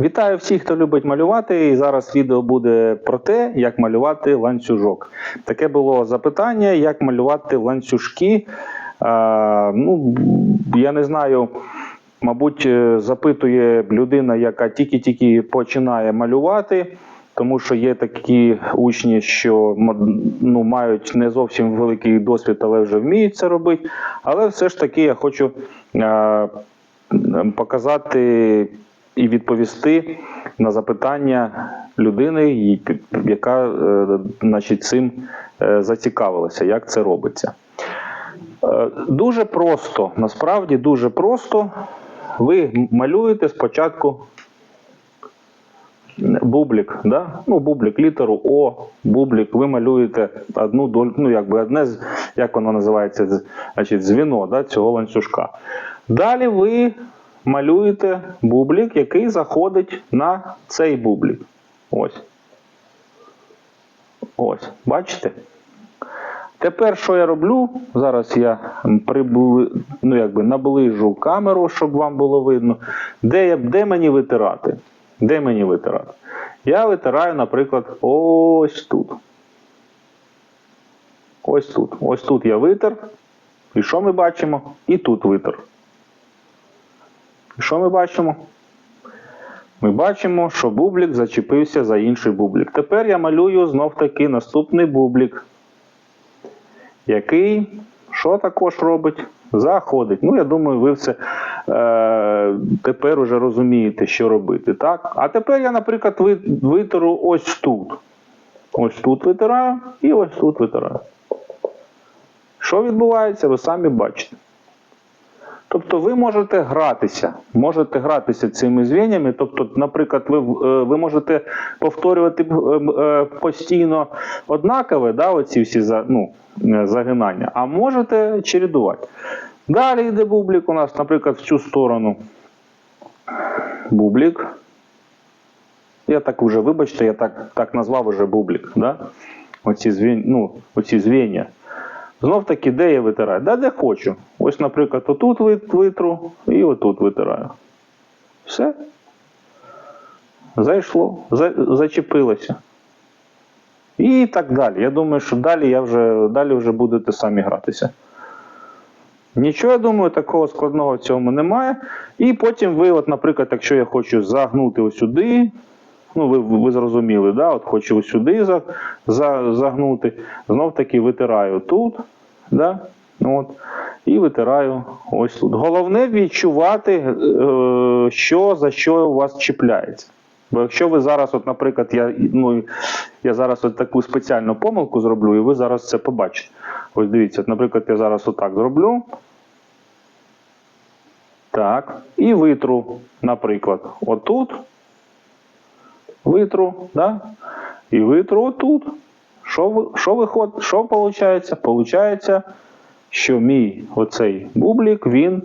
Вітаю всіх, хто любить малювати. І зараз відео буде про те, як малювати ланцюжок. Таке було запитання, як малювати ланцюжки. А, ну, я не знаю, мабуть, е, запитує людина, яка тільки-тільки починає малювати. Тому що є такі учні, що ну, мають не зовсім великий досвід, але вже вміють це робити. Але все ж таки я хочу е, показати і відповісти на запитання людини, яка е, значить, цим е, зацікавилася, як це робиться. Е, Дуже просто, насправді дуже просто. Ви малюєте спочатку бублік, да? ну, бублік, літеру О, бублік, ви малюєте одну долю, ну, якби одне, як воно називається, значить, звіно да, цього ланцюжка. Далі ви малюєте бублік, який заходить на цей бублік. Ось. Ось, бачите? Тепер що я роблю? Зараз я прибли, ну, якби наближу камеру, щоб вам було видно. Де, я, де мені витирати? Де мені витирати? Я витираю, наприклад, ось тут. Ось тут. Ось тут я витер. І що ми бачимо? І тут витер. І що ми бачимо? Ми бачимо, що бублік зачепився за інший бублік. Тепер я малюю знов таки наступний бублік який що також робить? Заходить. Ну, я думаю, ви все е, тепер уже розумієте, що робити. Так? А тепер я, наприклад, ви- витеру ось тут. Ось тут витираю і ось тут витираю. Що відбувається, ви самі бачите. Тобто ви можете гратися, можете гратися цими звеннями. Тобто, наприклад, ви, е, ви можете повторювати е, е, постійно однакове, да, оці всі за- ну, загинання, а можете чередувати. Далі йде бублік у нас, наприклад, в цю сторону. Бублік. Я так вже, вибачте, я так, так назвав уже бублік. Да? Оці, звін, ну. Знов таки, де я витираю? Да, де хочу. Ось, наприклад, отут витру і отут витираю. Все. Зайшло, за, зачепилося. І так далі. Я думаю, що далі я вже, далі вже будете самі гратися. Нічого, я думаю, такого складного в цьому немає. І потім ви, от, наприклад, якщо я хочу загнути ось сюди, ну ви, ви зрозуміли, да? от хочу ось сюди за, за, загнути, знов таки витираю тут, да? от, і витираю ось тут. Головне відчувати, е, що за що у вас чіпляється. Бо якщо ви зараз, от, наприклад, я, ну, я зараз от таку спеціальну помилку зроблю, і ви зараз це побачите. Ось дивіться, от, наприклад, я зараз отак зроблю. Так. І витру, наприклад, отут. Витру, да? І витру отут. Що, що виходить? Що виходить? Получається, що мій оцей бублік, він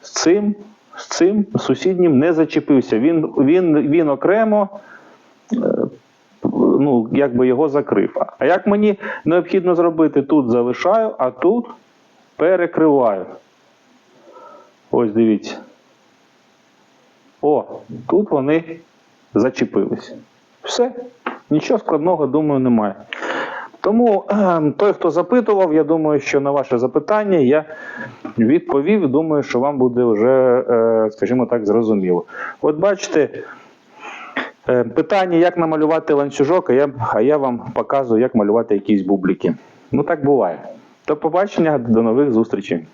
з цим, з цим сусіднім не зачепився. Він, він, він окремо е, ну, якби його закрив. А як мені необхідно зробити, тут залишаю, а тут перекриваю. Ось дивіться. О, тут вони зачепились. Все. Нічого складного, думаю, немає. Тому ем, той, хто запитував, я думаю, що на ваше запитання я відповів. Думаю, що вам буде вже, е, скажімо так, зрозуміло. От бачите, е, питання, як намалювати ланцюжок, а я, а я вам показую, як малювати якісь бубліки. Ну так буває. До побачення, до нових зустрічей.